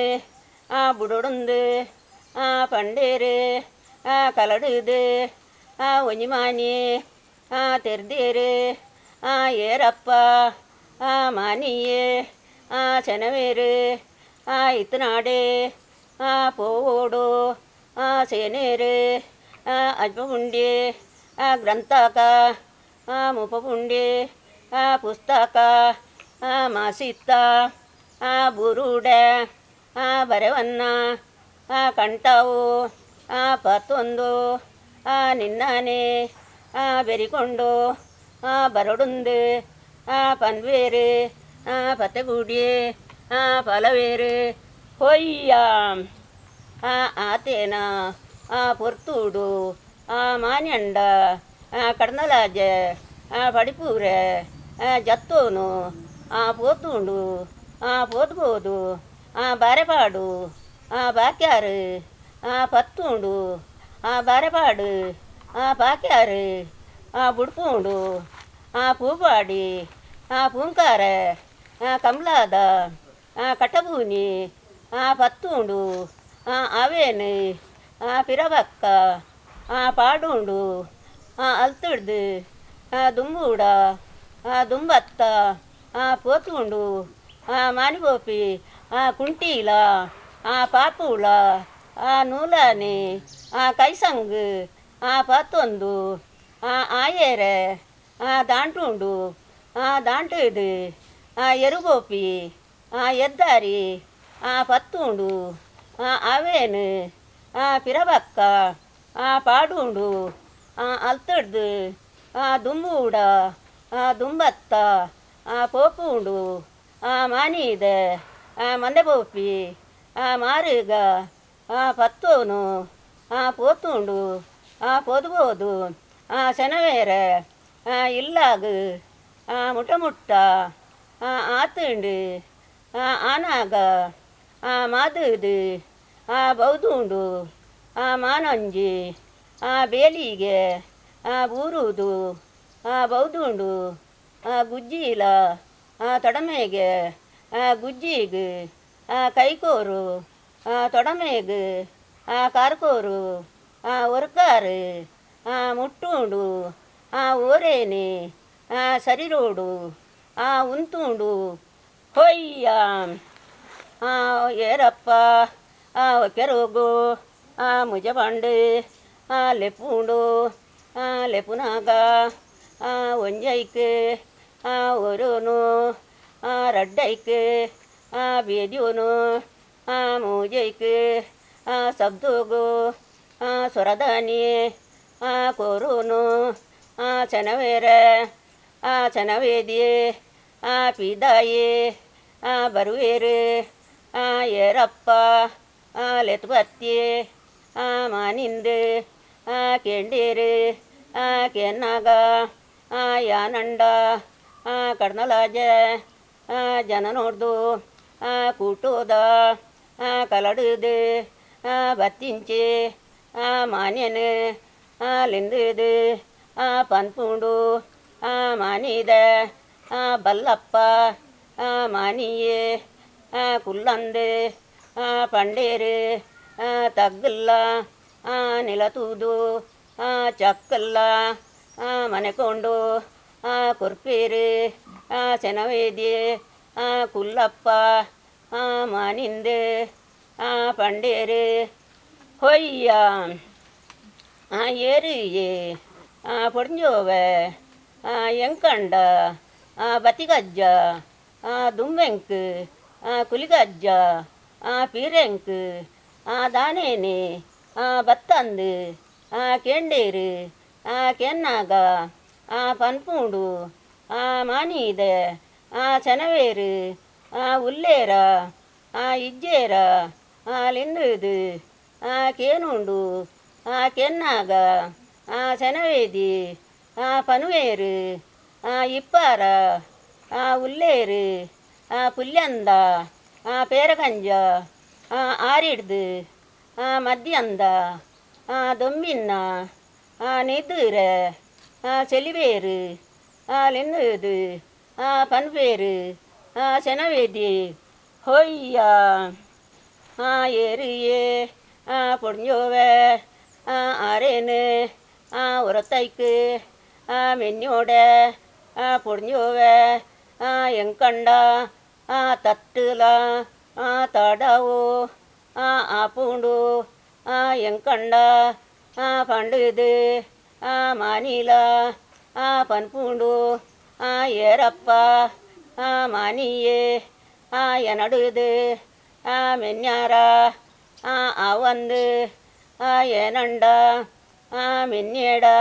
ಆ ಬುಡೊಡೊಂದು ಆ ಪಂಡೇರು ಆ ಕಲಡುದು ಆ ಒಂಜಿಮಾನಿ ಆ ತೆರ್ದೇರು ಆ ಏರಪ್ಪ ಆ ಮಾನಿಯೇ ಆ ಚೆನವೇರು ಆ ಇತ್ತನಾಡೆ ಆ ಪೋಡು ಆ ಸೇನೇರು ಆ ಅಜ್ಮಗುಂಡಿ ಆ ಗ್ರಂಥಕ ಆ ಮುಪಪುಂಡಿ ಆ ಪುಸ್ತಕ ಆ ಮಾಸಿತ್ತ ಆ ಬುರುಡ ಆ ಬರೆವನ್ನ ಆ ಕಂಠವು ಆ ಪತ್ತೊಂದು ಆ ನಿನ್ನಾನೆ ಆ ಬೆರಿಕೊಂಡು ಆ ಬರಡುಂದು ಆ ಪನ್ವೇರು ಆ ಪತ್ತೆಗೂಡಿ ಆ ಫಲವೇರು ಹೊಯ್ಯ ಆ ಆತೇನ ಆ ಪೊರ್ತೂಡು ಆ ಮಾನ್ಯಂಡ ಆ ಕಡ್ನಲಾಜ ಆ ಪಡಿಪೂರ ಆ ಜತ್ತೋನು ಆ ಪೋತುಂಡು ಆ ಪೋತ್ಬೋದು ಆ ಬಾರೆಪಾಡು ಆ ಬಾಕ್ಯಾರು ಆ ಪತ್ತುಂಡು ಆ ಬಾರೆಪಾಡು ಆ ಪಾಕ್ಯಾರು ಆ ಬುಡ್ಪುಂಡು ಆ ಪೂಪಾಡಿ ಆ ಪೂಂಕಾರ ಆ ಕಮಲಾದ ಆ ಕಟ್ಟಬೂನಿ ಆ ಪತ್ತುಂಡು ಆ ಅವೇನು ಆ ಪಿರಬಕ್ಕ ಆ ಪಾಡುಂಡು ಆ ಅಲ್ತಿಡ್ದು ಆ ದುಂಬೂಡ ಆ ದುಂಬತ್ತ ಆ ಪೋತುಂಡು ಆ ಮಾನಿಗೋಪಿ ಆ ಕುಂಟೀಲ ಆ ಪಾಪುಳ ಆ, ನೂಲಾನೆ, ಆ, ಕೈಸಂಗ್, ಆ, ಪತ್ತೊಂದು, ಆ, ಆಯೇರೆ, ಆ, ದಾಂಟುಂಡು, ಆ ದಾಂಟಿಡು ಆ, ಎರುಗೋಪಿ, ಆ, ಎದ್ದಾರಿ, ಆ, ಪತ್ತುಂಡು, ಆ ಅವೇನು ಆ, ಪಿರಬಕ್ಕ, ಆ, ಪಾಡುಂಡು, ಆ, ಅಲ್ತಡ್ದು, ಆ, ದುಂಬೂಡ, ಆ, ದುಂಬತ್ತ, ಆ, ಪೋಪುಂಡು, ಆ, ಮಾನೀದ, ಆ ಮಂದೆಬೋಪಿ ಆ, ಮಾರುಗ ಆ ಪತ್ತೋನು, ಆ ಪೋತುಂಡು ಆ ಪೊದ್ಬೋದು, ಆ ಸೆನವೇರ ಆ ಇಲ್ಲಾಗ, ಆ ಮುಟ ಮುಟ್ಟ ಆ ಆತಂಡು, ಆ ಆನಾಗ, ಆ ಮಾದುದು, ಆ ಬೌದುಂಡು, ಆ ಮಾನಂಜಿ, ಆ ಬೇಲಿಗೆ, ಆ ಬೂರುದು, ಆ ಬೌದುಂಡು, ಆ ಗುಜ್ಜಿಲ, ಆ ತಡಮೆಗೆ, ಆ ಗುಜ್ಜಿಗೆ, ಆ ಕೈಕೋರು ಆ ತೊಡಮೆಗೆ ಆ ಕಾರ್ಕೋರು ಆ ಒರ್ಕಾರು ಆ ಮುಟ್ಟುಂಡು ಆ ಓರೇನೆ ಆ ಸರಿರೋಡು ಆ ಉಂತುಂಡು ಹೊಯ್ಯ ಆ ಏರಪ್ಪ ಆ ಕೆರೋಗು ಆ ಮುಜಬಂಡು ಆ ಲೆಪ್ಪುಂಡು ಆ ಲೆಪ್ಪುನಾಗ ಆ ಒಂಜೈಕ್ ಆ ಓರೋನು ಮೂಜೈಕ್ ಆ ಸಬ್ದೋಗು ಸೊರದಾನಿ ಆ ಚನವೇರ, ಆ ಚನವೇದಿ ಆ ಪಿದಾಯಿ, ಆ ಬರುವೇರು, ಆ ಏರಪ್ಪ, ಆ ಲೆತ್ಬತ್ತಿ ಆ ಮಾನಿಂದು, ಆ ಕೆಂಡೇರು, ಆ ಕೆನ್ನಾಗ, ಆ ಯಾನಂಡ, ಆ ಕಡ್ನಲಾಜ ಆ ಜನ ನೋಡ್ದು ಆ ಕೂಟೋದ ಆ ಕಲಡುದು ಆ ಬತ್ತಿಂಚೆ ಆ ಮಾನ್ಯನು ಆ ಲಿಂದುದು ಆ ಪನ್ಪುಂಡು ಆ ಮಾನಿದ ಆ ಬಲ್ಲಪ್ಪ ಆ ಮಾನಿಯೇ ಆ ಕುಲ್ಲಂದು ಆ ಪಂಡೇರು ಆ ತಗ್ಗಲ್ಲ ಆ ನಿಲತೂದು ಆ ಚಕ್ಕಲ್ಲ ಆ ಮನೆಕೊಂಡು ಆ ಕುರ್ಪೇರು ಆ ಚೆನವೇದಿ ಆ ಕುಲ್ಲಪ್ಪ ಆ ಮಾನಿಂದು ಆ ಪಂಡೇರು ಹೊಯ್ಯ ಆ ಏರಿಯೇ ಆ ಪೊಡ್ಜೋವ ಆ ಎಂಕಂಡ ಆ ಬತಿಗಜ್ಜ ಆ ದುಂಬೆಂಕ್ ಆ ಕುಲಿಗಜ್ಜ ಆ ಪೀರೆಂಕ್ ಆ ದಾನೇನೆ ಆ ಬತ್ತಂದು ಆ ಕೆಂಡೇರು ಆ ಕೆನ್ನಾಗ ಆ ಪನ್ಪುಂಡು ಆ ಮಾನೀದ ಆ ಚನವೇರು ಆ செனவேதி. ஹொய்யா. ஆ எரியே ஆ பொடிஞ்சோவே ஆ அரேனு ஆ உரத்தைக்கு. ஆ மென்னோட ஆ பொடிஞ்சோவே ஆ எங்கண்டா. ஆ தட்டுலா. ஆ தடவு. ஆ ஆப்பூண்டு. ஆ எங்கண்டா. ஆ பண்டுது. ஆ மாநிலா ஆ பண்பூண்டு. ஆ ஏரப்பா. ஆமானியே ஆ எனடுது ஆ மென்யாரா ஆ அವಂದು ஆ ஏனண்டா ஆ மென்னியடா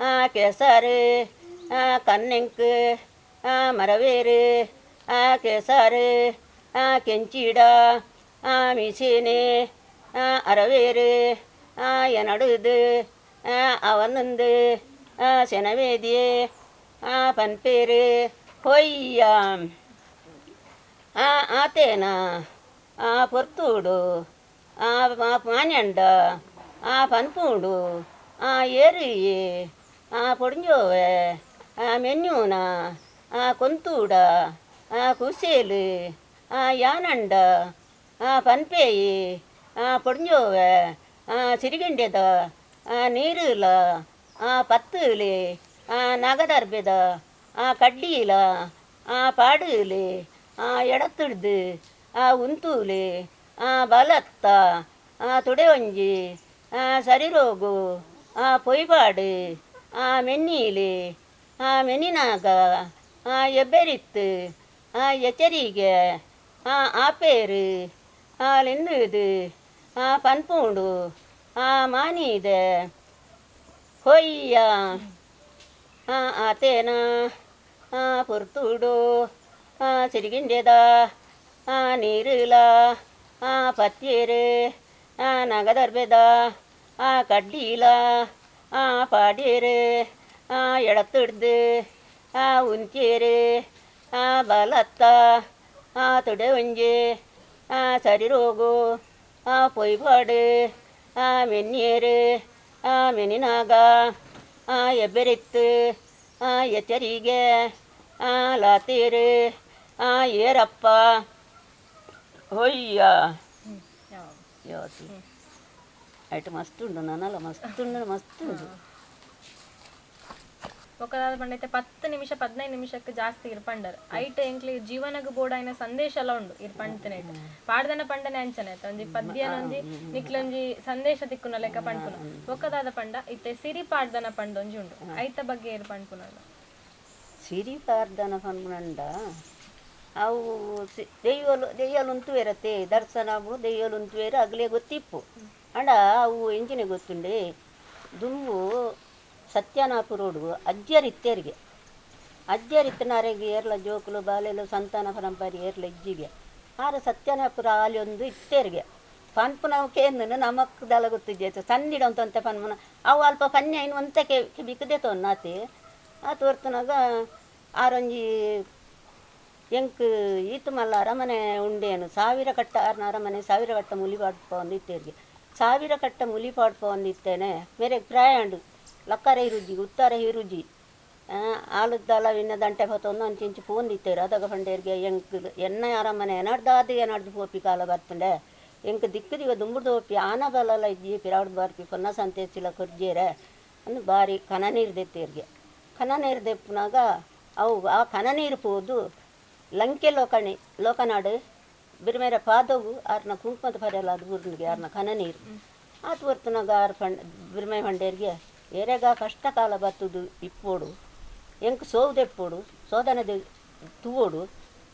ஆ கேசாரு ஆ கண்ணெங்கு ஆ மரவேரு ஆ கேசாரு ஆ கெஞ்சிடா ஆ மிசினே ஆ அறவேரு ஆ எனடுது ஆ அவனுந்து ஆ செனவேதியே ஆ பன்பேரு ಹೊಯ್ಯ ಆ ಆತೇನ ಆ ಪೊರ್ತೂಡು ಆ ಪಾನ್ಯಂಡ ಆ ಪನ್ಪೂಡು ಆ ಏರಿಯಿ ಆ ಪೊಡಿಂಜೋವೆ ಆ ಮೆನ್ಯೂನ ಆ ಕೊಂತೂಡ ಆ ಕುಸೇಲು ಆ ಯಾನಂಡ ಆ ಪನ್ಪೇಯಿ ಆ ಪೊಡಿಂಜೋವೆ ಆ ಸಿರಿಗಂಡೆದ ಆ ನೀರುಲ ಆ ಪತ್ತುಲಿ ಆ ನಗದರ್ಬೆದ ಕಡ್ಡೀಲ ಪಾಡುಲೆ ಎಡತ್ತಿಡ್ದು ಉಂತೂಲೆ ಬಲತ್ತ ತುಡೆ ಒಂಜಿ ಸರಿರೋಗು ಪೊಯ್ಪಾಡು ಮೆನ್ನೀಲೆ ಮೆನ್ನಿನಾಗ ಎಬ್ಬೆರಿತ್ತು ಎಚ್ಚರಿಗೆ ಆಪೇರು ಲೆನ್ನುದು ಪನ್ಪುಂಡು ಮಾನಿದೆ ಹೊಯ್ಯ ಆತೇನ ಪುರ್ತುಡು ಸಿರಿಗಿಂಡೆದ ನೀರುಲ ಪತ್ಯೇರು ನಗದರ್ಬೆದ ಕಡ್ಡೀಲ ಪಾಡೇರು ಎಡತ್ತಿಡ್ದು ಉಂಚೇರು ಬಲತ್ತ ತುಡೆ ಒಂಜಿ ಸರಿರೋಗು ಪೊಯ್ಪಾಡು ಮೆನ್ನೇರು ಮೆನಿನಾಗ ಎಬ್ಬೆರಿತ್ತು ಎಚ್ಚರಿಗೆ ಲತೀರಿ ಏರಪ್ಪ ಹೊಯ್ಯ ಯಾವತ್ತು అటు మస్తు ఉండు నాన్నల మస్తు ఉండు మస్తు ఉండు ఒక ಬಂಡ ಐತೆ ಪತ್ತು ನಿಮಿಷ ಪದಿನೈದು ನಿಮಿಷಕ್ಕೆ ಜಾಸ್ತಿ ಇರ್ಪಂಡರ್ ಐಟ್ ಎಂಕ್ಲಿ ಜೀವನಗ ಬೋಡಾಯಿನ ಸಂದೇಶ ಎಲ್ಲ ಉಂಡು ಇರ್ಪಂಡ್ತೇನೆ ಪಾಡ್ದನ ಪಂಡನೆ ಅಂಚನೆ ಒಂಜಿ ಪದ್ಯನೊಂಜಿ ನಿಕ್ಲೊಂಜಿ ಸಂದೇಶ ತಿಕ್ಕುನ ಲೆಕ್ಕ ಪಂಡ್ಪುನ ಒಕ್ಕದಾದ ಪಂಡ ಇತ್ತೆ ಸಿರಿ ಪಾಡ್ದನ ಪಂಡೊಂಜಿ ಉಂಡು ಐತ ಬಗ್ಗೆ ಇರ್ಪಂಡ್ಪುನಲ್ಲ ಪಂಡ್ಪುನಲ್ಲ ಸಿರಿ ಪಾರ್ದನ ಪನ್ಮಂಡ ಅವು ಸಿ- ದೆಯ್ಯಲು ದೆಯ್ಯಲು ಉಂತುವೆರತ್ತೆ ದರ್ಶನವು ದೆಯ್ಯಲು ಉಂತುವೇರು ಅಗ್ಲೇ ಗೊತ್ತಿಪ್ಪು. ಅಂಡ ಅವು ಎಂಚಿನ ಗೊತ್ತುಂಡೆ ದುಂಬು ಸತ್ಯನಾಪುರೋಡು ಅಜ್ಜರಿತ್ತೇರಿಗೆ. ಅಜ್ಜರಿತ್ತನಾರಿಗೆ ಏರ್ಲ ಜೋಕುಲು, ಬಾಲೆಲು ಸಂತಾನ ಪರಂಪರೆ ಏರ್ಲ ಇಜ್ಜಿಗೆ. ಆರ ಸತ್ಯನಾಪುರ ಆಲಿ ಒಂದು ಇತ್ತೇರಿಗೆ. ಪನ್ಪುನ ಕೇಂದ್ರ ನಮಕ್ ದಲ ಗೊತ್ತಿದ್ದೆ ಸಂದಿಡ ಅಂತ ಪನ್ಪುನ. ಅವು ಅಲ್ಪ ಪನ್ಯ ಇನ್ನು ಒಂತಕ್ಕೆ ಬಿಕ್ಕದೆ ತೊನ್ನಾತಿ. ಆ ತೋರ್ತನಾಗ ಆರೊಂಜಿ ಎಂಕ್ ಈತು ಮಲ್ಲ ಅರಮನೆ ಉಂಡೇನು? ಸಾವಿರ ಕಟ್ಟ ಆರ್ನ ಅರಮನೆ, ಸಾವಿರ ಕಟ್ಟ ಮುಲಿ ಪಾಡ್ಪ ಒಂದಿತ್ತೇರಿಗೆ. ಸಾವಿರ ಕಟ್ಟ ಮುಲಿ ಪಾಡ್ಪ ಒಂದಿತ್ತೇನೆ. ಬೇರೆ ಪ್ರಯಾಂಡು ಲಕ್ಕರ ಹಿರುಜಿ ಉತ್ತರ ಹಿರುಜಿ ಆಲುದ್ದಲ ವಿನ್ನ ದಂಟೆ ಹೊತ್ತೊಂದು ಅಂಚಿಂಚು ಪೋಂದಿತ್ತೇರು ಅದಗ ಪಂಡೇರ್ಗೆ ಎಂಕ್ ಎನ್ನ ಅರಮನೆ ಎನಡ್ದಾದ ಎನಡ್ದು ಹೋಪಿ ಕಾಲ ಬರ್ಪಂಡೆ ಎಂಕ್ ದಿಕ್ಕದಿಗ ದುಂಬುಡ್ದು ಹೋಪಿ ಆನ ಬಲಲ ಇಜ್ಜಿ ಪಿರಾವ್ದು ಬಾರ್ಪಿ ಪೊನ್ನ ಸಂತೇಸಿಲ ಕೊರ್ಜೇರೆ ಅಂದು ಬಾರಿ ಕನ ನೀರು ಅವು ಆ ಕನ ನೀರು ಪೋದು ಲಂಕೆ ಲೋಕಣಿ ಲೋಕನಾಡು ಬಿರ್ಮೇರ ಪಾದವು ಆರ್ನ ಕುಂಕುಮದ ಪರ್ಯಲ್ಲ ಅದು ಬುರ್ನಿಗೆ ಆರ್ನ ಕನನೀರು. ಆತು ಬರ್ತನಾಗ ಆರು ಪಂಡ ಬಿರ್ಮೆ ಪಂಡೇರ್ಗೆ ಏರೆಗ ಕಷ್ಟ ಕಾಲ ಬತ್ತುದು ಇಪ್ಪೋಡು ಎಂಕ್ ಸೋವು ದೆಪ್ಪೋಡು ಸೋದನ ದೆ ತೂವೋಡು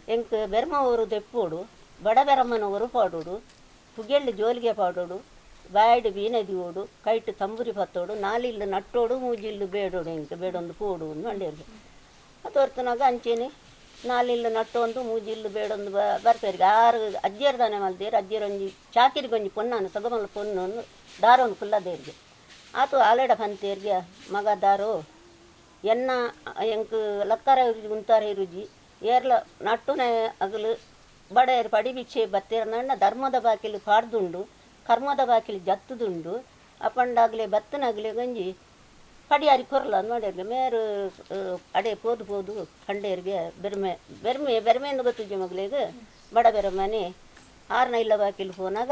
ಎಂಕ್ ಬೆರ್ಮವರು ದೆಪ್ಪೋಡು ಬಡ ಬೆರಮ್ಮನವರು ಪಾಡೋಡು ಪುಗೆಳ್ಳಿ ಜೋಲಿಗೆ ಪಾಡೋಡು ಬಾಯಡು ಬೀನದಿ ಓಡು ಕೈಟ್ ತಂಬುರಿ ಪತ್ತೋಡು ನಾಲಿಲ್ಲು ನಟ್ಟೋಡು ಮೂಜಿಲ್ಲು ಬೇಡೋಡು ಎಂಕ್ ಬೇಡೊಂದು ಪೋಡು ಅಂದು ಅದು ಹೊರ್ತನಾಗ ಅಂಚೀನಿ ನಾಲಿಲ್ಲ ನಟ್ಟೊಂದು, ಮೂಜಿಲ್ಲು ಬೇಡೊಂದು ಬರ್ತಾರೆ ಆರು ಅಜ್ಜಿಯರ್ದಾನೆ ಮಲ್ದೇರು ಅಜ್ಜಿಯರೊಂಜಿ ಚಾಕಿರಿಗೊಂಜಿ ಪೊನ್ನಾನು, ಸಗಮಲ್ಲ ಪೊನ್ನೊಂದು, ದಾರೊಂದು ಕುಲ್ಲದೇರ್ಗೆ ಆತು ಆಲೆಡ ಬಂತೇರ್ಗೆ ಮಗ ದಾರು, ಎನ್ನ ಎಂಕ್ ಲಕ್ಕಾರ ಇರುಜಿ ಉಂತಾರ ಇರುಜಿ, ಏರ್ಲ ನಟ್ಟುನೆ ಅಗಲು, ಬಡೇರು ಪಡಿ ಬಿಚ್ಚೆ ಬತ್ತೇರ, ನನ್ನ ಧರ್ಮದ ಬಾಕಿಲಿ ಪಾಡ್ದುಂಡು, ಕರ್ಮದ ಬಾಕಿಲಿ ಜತ್ತುದುಂಡು, ಅಪ್ಪಂಡಾಗಲೇ, ಬತ್ತನಾಗಲೇ ಗಂಜಿ ಪಡಿಯಾರಿ ಕೊರಲ ನೋಡಿರ್ಗೆ ಮೇರು ಅಡೆ ಪೋದು ಪೋದು ಕಂಡೇರಿಗೆ ಬೆರ್ಮೆ ಬೆರ್ಮೆ ಬೆರ್ಮೆಂದು ಗೊತ್ತಿದ್ದೆ ಮಗಳಿಗೆ ಬಡ ಬೆರಮನೆ. ಆರನ ಇಲ್ಲ ಬಾಕಿಲ್ ಹೋನಾಗ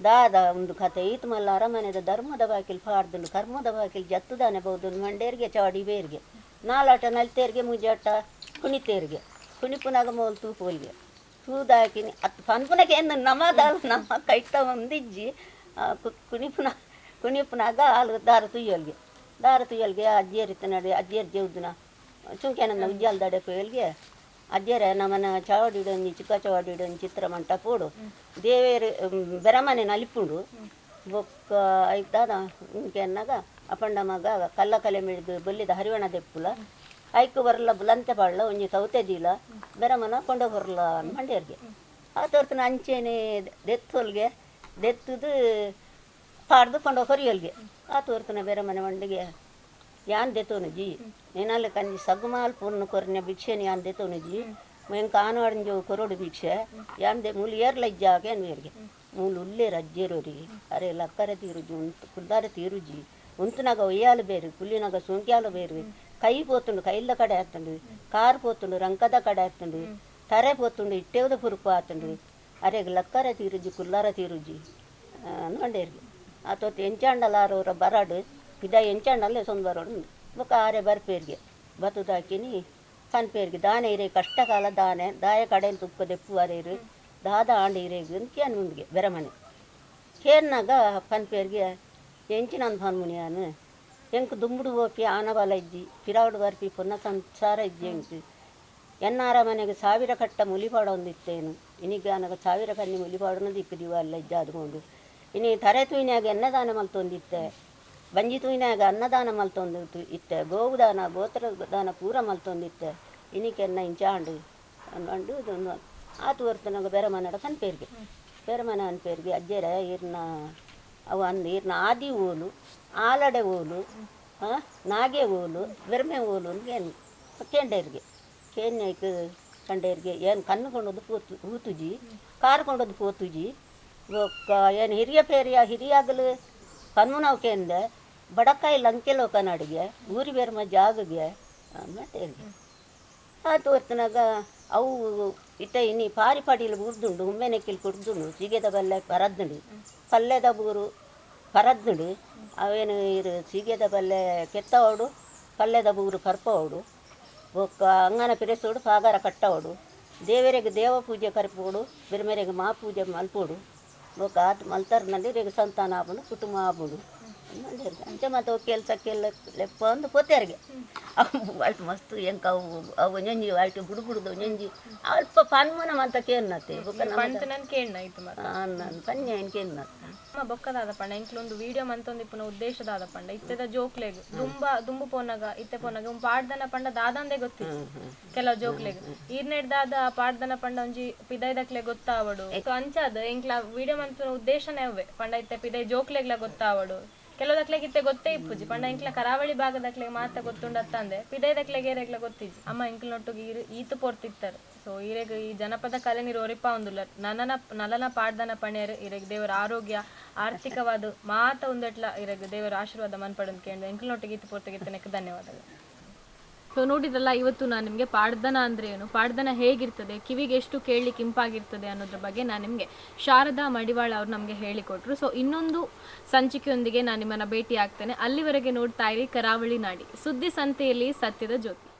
ದಾದ ಒಂದು ಕತೆ. ಈತ ಮಲ್ಲ ಅರಮನೆದ ಧರ್ಮದ ಬಾಕಿಲ್ ಪಾಡ್ದುಂಡು. ಕರ್ಮದ ಬಾಕಿಲ್ ಜತ್ತುದಾನೆ ಬಹುದು ಮಂಡೇರಿಗೆ ಚಾಡಿ ಬೇರ್ಗೆ ನಾಲಾಟ ನಲ್ತೇರಿಗೆ, ಮುಜಾಟ ಕುಣಿತೇರಿಗೆ. ಕುಣಿಪುನಾಗ ಮೋಲ್ ತೂಪೋಲ್ಗೆ. ತೂದಾಕಿನಿ. ಅತ್ ಪನ್ಪುನಕ್ಕೆ ಏನು ನಮ್ಮದಾಲ ನಮ್ಮ ಕೈತ ಒಂದಿಜ್ಜಿ. ಕುಣಿಪುನ ಕುಣಿಪುನಾಗ ಹಾಲು ದಾರ ತುಯ್ಯಲ್ಗೆ. ದಾರ ತುಯ್ಯಲ್ಗೆ ಅಜ್ಜಿಯರಿತ ನಡೆ ಅಜ್ಜಿಯರ್ ಜೇವ್ದುನ. ಚುಂಕ್ಯಾನಂದ ಉಜ್ಜಾಲ್ ದಡೆ ಕೊಯ್ಯಲ್ಗೆ. ಅಜ್ಜರ ನಮ್ಮನ ಇಡೋನಿ, ಚಿಕ್ಕ ಚವಾಡಿಡೊಂಜಿ ಚಿತ್ರ ಮಂಟಪೋಡು ದೇವೇರು ಬೆರಮನೆ ನಲಿಪುಂಡು. ಬೊಕ್ಕ ಐತಾದ ಉಂಕೆನ್ನಾಗ ಅಪಂಡ ಮಗ ಕಲ್ಲ ಕಲೆ ಮಿಡ್ದು ಬಲ್ಲಿದ ಹರಿವಣ ದೆಪ್ಪುಲ. ಐಕು ಬರಲ್ಲ ಬುಲಂತೆ ಬಾಳ್ಲ ಒಂಜಿ ತೌತೆದಿಲ್ಲ ಬೆರಮನ ಕೊಂಡ ಬರಲ್ಲ ಮಂಡ್ಯರ್ಗೆ ಆ ತೋರ್ತನ ಅಂಚೆನೆ ದೆತ್ತೋಲ್ಗೆ. ದೆತ್ತುದು ಪಾಡ್ದು ಕೊಂಡು ಹೊರಿಯಲ್ಗೆ ಆ ತೋರ್ತನ ಬೇರೆ ಮನೆ ಮಂಡಿಗೆ, ಯಾನ್ ದೇತೋನು ಜಿ? ನೇನಾಲ ಕಂಜಿ ಸಗ್ಮಾಲ್ ಪೂರ್ಣ ಕೊರ್ನ ಭಿಕ್ಷೆ ಯಾನ್ ದೇತೋನು ಜಿ? ಮೇನ್ ಕಾನವಾಡಿನ ಜೋ ಕೊರೋಡು ಭಿಕ್ಷೆ, ಯಾನ್ ದೆ ಮೂಲ ಏರ್ಲ ಏನು ಅನ್ವೇರ್ಗೆ ಮೂಲ ಉಲ್ಲೇ ರಜ್ಜೇರೋರಿಗೆ ಅರೆ ಲಕ್ಕರ ತೀರುಜಿ ಉಂಟು ಕುಲ್ದಾರ ತೀರುಜಿ ಉಂತುನಾಗ ಒಯ್ಯಾಲು ಬೇರು ಕುಲ್ಲಿನಾಗ ಸುಂಕ್ಯಾಲು ಬೇರು. ಕೈ ಪೋತುಂಡು పోతుండు ಕಡೆ కడ ಕಾರ್ ಪೋತುಂಡು, ರಂಕದ ಕಡೆ కడ ತರೆ ಪೋತುಂಡು పోతుండు ఇట్టేవద పురుకు పోతుండు అరే ತೀರುಜಿ ಕುಲ್ಲಾರ కుల్లార తీరుజి అనుకోండి ಆತೊತ್ತು ಎಂಚಾಂಡಲಾರವ್ರ ಬರಾಡು, ಇದ ಎಂಚಾಂಡಲ್ಲೇ ಸೊಂದು ಬರೋಡು ಬೊಕ ಆರೆ ಬರ್ಪೇರ್ಗೆ ಬತ್ತುದಾಕಿನಿ ಕನ್ಪೇರ್ಗೆ, ದಾನೆ ಇರೆ, ಕಷ್ಟಕಾಲ ದಾನೆ, ದಾಯ ಕಡೆ ತುಪ್ಪ ದೆಪ್ಪು ಅರೇರು ದಾದ ಆಂಡ ಇರೇಗು ಕೇನ್ ಮುಂದಿಗೆ ಬೆರಮನೆ. ಕೇನ್ನಾಗ ಪನ್ಪೇರ್ಗೆ ಎಂಚಿನಂದು ಅನು ಎಂಕ್ ದುಂಬುಡು ಓಪಿ ಆನಬಲ ಇಜ್ಜಿ, ಪಿರಾವುಡು ಬರ್ಪಿ ಪುನಃ ಸಂಸಾರ ಇಜ್ಜಿ ಎಂಕ್ ಎನ್ನಾರ ಮನೆಗೆ ಸಾವಿರ ಕಟ್ಟ ಮುಲಿಪಾಡ ಒಂದಿತ್ತೇನು ಇನಿಗೆ ನನಗೆ ಸಾವಿರ ಕನ್ನಿ ಮುಲಿಪಾಡನ ದಿವ ಅಲ್ಲ ಇಜ್ಜ ಅದ್ಕೊಂಡು ಇನಿ ತರೆ ತೂಯಿನಾಗ ಅನ್ನದಾನ ಮಲ್ತೊಂದಿತ್ತೆ ಬಂಜಿ ತೂಯಿನಾಗ ಅನ್ನದಾನ ಮಲ್ತೊಂದು ಇತ್ತೆ ಗೋವು ದಾನ ಗೋತ್ರ ದಾನ ಪೂರ ಮಲ್ತೊಂದಿತ್ತೆ ಇನಿಕೆನ್ನ ಇಂಚಾಂಡು ಅಂಡು ಇದೊಂದು ಆತು ವರ್ತನಾಗ ಬೇರೆ ಮನೆಡ ಕನ್ಪೇರ್ಗೆ ಬೇರೆ ಮನೆ ಅನ್ಪೇರ್ಗೆ ಅಜ್ಜರ ಈರ್ನ ಅವು ಅಂದು ಇರ್ನ ಆದಿ ಓಲು, ಆಲಡೆ ಓಲು ನಾಗೆ ಓಲು, ಬೆರ್ಮೆ ಓಲು ಏನು ಕೇಂಡೇರ್ಗೆ. ಕೇನ್ಯಕ್ಕೆ ಕಂಡೇರ್ಗೆ, ಏನು ಕಣ್ಣು ಕೊಂಡೋದು ಪೋತು, ಹೂತುಜಿ ಕಾರ್ಕೊಂಡೋದು ಪೋತುಜಿ ಒಕ್ಕ ಏನು ಹಿರಿಯ ಪೇರಿಯ ಹಿರಿಯಾಗಲು ಕನ್ಮುನೌಕೆಯಿಂದ ಬಡಕಾಯಿ ಲಂಕೆ ಲೋಕನಾಡಿಗೆ ಊರಿ ಬೇರ್ಮ ಜಾಗಗೆ ಮತ್ತೆ ಆ ತೋರ್ತನಾಗ ಅವು ಇಟ್ಟ ಇನ್ನಿ ಪಾರಿ ಪಾಡಿಲು ಬುರ್ದುಂಡು ಉಮ್ಮೆನೆಕ್ಕಿಲ್ ಕುಡ್ದುಂಡು ಸೀಗೆದ ಬಲ್ಲೆ ಪರದ್ದುಂಡು, ಪಲ್ಲೆದ ಬೂರು ಪರದ್ದುಂಡು, ಅವೇನು ಇರು ಸಿಗೆದ ಬಲ್ಲೆ ಕೆತ್ತವಡು, ಪಲ್ಲೆದ ಬೂರು ಕರ್ಪವಡು ಒಕ್ಕ ಅಂಗನ ಪಿರೆಸೋಡು, ಪಾಗಾರ ಕಟ್ಟವಡು, ದೇವರಿಗೆ ದೇವ ಪೂಜೆ ಕರ್ಪೋಡು, ಬೆರಮೆರೆಗೆ ಮಾ ಪೂಜೆ ಮಲ್ಪೋಡು. ಒಕ್ಕ ಆತು ಮಲ್ತರ್ನಲ್ಲಿ ರೇಗ ಸಂತಾನ ಆಪುಂಡು ಕುಟುಂಬ ಆಪುಂಡು ಮಂಡ್ಯರ್ಗೆ ಅಂಚೆ ಮತ್ತು ಕೆಲಸಕ್ಕೆಲ್ಲ ಲೆಪ್ಪ ಅಂದು ಪೋತೆರ್ಗೆ ಅವು ಮಸ್ತ್ ಎಂಕ ಅವು ಅವು ನೆಂಜಿ ಅಲ್ಟು ಬುಡು ಬುಡುದು ನೆಂಜಿ ಅಲ್ಪ ಪನ್ಮನ ಮಂತ ಕೇನ್ನತ್ತೆ ಬೊಕ್ಕ ನಮ್ಮ ಪಂತ ನನ್ ಕೇಳ್ನ ಇತ್ತು ಮತ್ತೆ ನಾನು ಪನ್ಯ ಏನು ಕೇನ್ನತ್ತೆ ಬೊಕ್ಕದಾದ ಪಂಡ ಇಂಕ್ಲೊಂದು ವಿಡಿಯೋ ಉದ್ದೇಶ ಉದ್ದೇಶದಾದ ಪಂಡ ಇತ್ತೆದ ಜೋಕ್ಲೆಗ್ ದುಂಬ ದುಂಬು ಪೋನಾಗ ಇತ್ತೆ ಪೋನಾಗ ಒಂದು ಪಾಡ್ದನ ಪಂಡ ದಾದಂದೆ ಗೊತ್ತಿತ್ತು ಕೆಲವು ಜೋಕ್ಲೆಗ್ ಈರ್ನೆಡ್ದಾದ ಪಾಡ್ದನ ಪಂಡ ಒಂಜಿ ಪಿದೈದಕ್ಲೆ ಗೊತ್ತಾವಡು. ಅಂಚಾದ ಇಂಕ್ಲ ವಿಡಿಯೋ ಮಂತನ ಉದ್ದೇಶನೇ ಅವೇ ಪಂಡ ಇತ್ತೆ ಪಿದೈ ಜೋಕ್ಲೆಗ್ಲ ಗೊತ್ತಾವಡು. ಕೆಲವುದಕ್ಲೆಗ್ ಇತ್ತೆ ಗೊತ್ತೇ ಇಪ್ಪುಜಿ ಪಂಡ ಇಂಕ್ಲ ಕರಾವಳಿ ಭಾಗದಕ್ಲೆ ಮಾತ ಗೊತ್ತುಂಡತ್ತಂದೆ ಪಿದೈದಕ್ಲೆಗ್ ಏರೆಗ್ಲ ಗೊತ್ತಿಜ್ ಅಮ್ಮ ಇಂಕ್ಲ ನೊಟ್ಟಿಗೆ ಈರು, ಈತು ಪೋರ್ತಿತ್ತಾರೆ. ಸೊ ಈರೆಗ್ ಈ ಜನಪದ ಕಲೆ ನೀರು ಒರಿಪ ಒಂದುಲ್ಲ. ನನ್ನನ ನಲನ ಪಾಡ್ದನ ಪಣ್ಯರು ಇರೆಗ್ ದೇವರ ಆರೋಗ್ಯ, ಆರ್ಥಿಕವಾದ ಮಾತ ಒಂದೆಟ್ಲ ಇರೆಗ್ ದೇವರ ಆಶೀರ್ವಾದ ಮನ್ಪಡಂತ ಕೇಂದ್ರ ಎಂಕ್ಲನೊಟ್ಟಿಗೆ ಈತು ಪೋರ್ತಿಗೆ ಧನ್ಯವಾದಗಳು. ಸೊ ನೋಡಿದ್ರಲ್ಲ, ಇವತ್ತು ನಾನು ನಿಮಗೆ ಪಾಡ್ದನ ಅಂದ್ರೆ ಏನು? ಪಾಡ್ದನ ಹೇಗಿರ್ತದೆ? ಕಿವಿಗೆ ಎಷ್ಟು ಕೇಳಲಿಕ್ಕೆ ಇಂಪಾಗಿರ್ತದೆ ಅನ್ನೋದ್ರ ಬಗ್ಗೆ ನಾನು ನಿಮಗೆ ಶಾರದಾ ಮಡಿವಾಳ ಅವರು ನಮಗೆ ಹೇಳಿಕೊಟ್ರು. ಸೊ ಇನ್ನೊಂದು ಸಂಚಿಕೆಯೊಂದಿಗೆ ನಾನು ನಿಮ್ಮನ್ನು ಭೇಟಿ ಆಗ್ತೇನೆ ಅಲ್ಲಿವರೆಗೆ ನೋಡ್ತಾ ಇರಿ ಕರಾವಳಿ ನಾಡಿ. ಸುದ್ದಿ ಸಂತೆಯಲ್ಲಿ ಸತ್ಯದ ಜ್ಯೋತಿ.